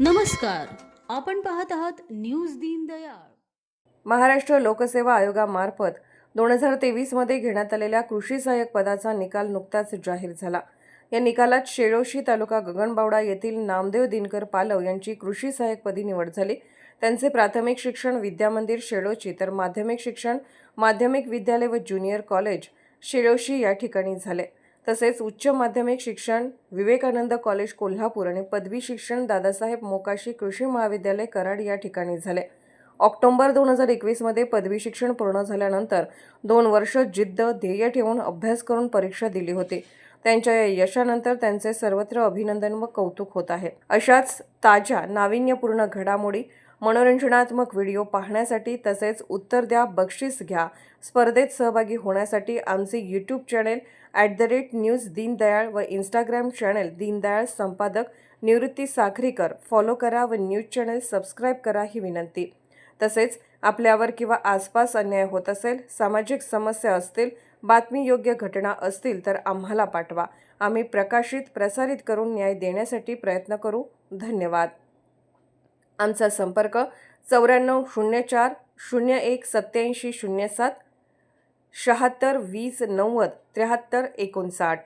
नमस्कार. आपण पाहत आहात न्यूज दीनदयाळ महाराष्ट्र लोकसेवा आयोगामार्फत दोन हजार तेवीसमध्ये घेण्यात आलेल्या कृषी सहाय्यक पदाचा निकाल नुकताच जाहीर झाला. या निकालात शेळोशी तालुका गगनबावडा येथील नामदेव दिनकर पालव यांची कृषी सहाय्यकपदी निवड झाली. त्यांचे प्राथमिक शिक्षण विद्यामंदिर शेळोची तर माध्यमिक शिक्षण माध्यमिक विद्यालय व ज्युनियर कॉलेज शेळोशी या ठिकाणी झाले. तसेच उच्च माध्यमिक शिक्षण विवेकानंद कॉलेज कोल्हापूर आणि पदवी शिक्षण दादासाहेब मोकाशी कृषी महाविद्यालय कराड या ठिकाणी झाले. ऑक्टोबर दोन हजार एकवीसमध्ये पदवी शिक्षण पूर्ण झाल्यानंतर दोन वर्ष जिद्द ध्येय ठेवून अभ्यास करून परीक्षा दिली होती. त्यांच्या या यशानंतर त्यांचे सर्वत्र अभिनंदन व कौतुक होत आहे. अशाच ताज्या नाविन्यपूर्ण घडामोडी मनोरंजनात्मक व्हिडिओ पाहण्यासाठी तसेच उत्तर द्या बक्षीस घ्या स्पर्धेत सहभागी होण्यासाठी आमचे YouTube channel at the rate news Deendayal व इंस्टाग्राम चॅनेल दीनदयाळ संपादक निवृत्ती साखरीकर. फॉलो करा व न्यूज चॅनेल सबस्क्राईब करा ही विनंती. तसेच आपल्यावर किंवा आसपास अन्याय होत असेल सामाजिक समस्या असतील बातमी योग्य घटना असतील तर आम्हाला पाठवा. आम्ही प्रकाशित प्रसारित करून न्याय देण्यासाठी प्रयत्न करू. धन्यवाद. आमचा संपर्क चौऱ्याण्णव शून्य चार शून्य एक सत्याऐंशी शून्य सात शहात्तर वीस नव्वद त्र्याहत्तर एकोणसाठ.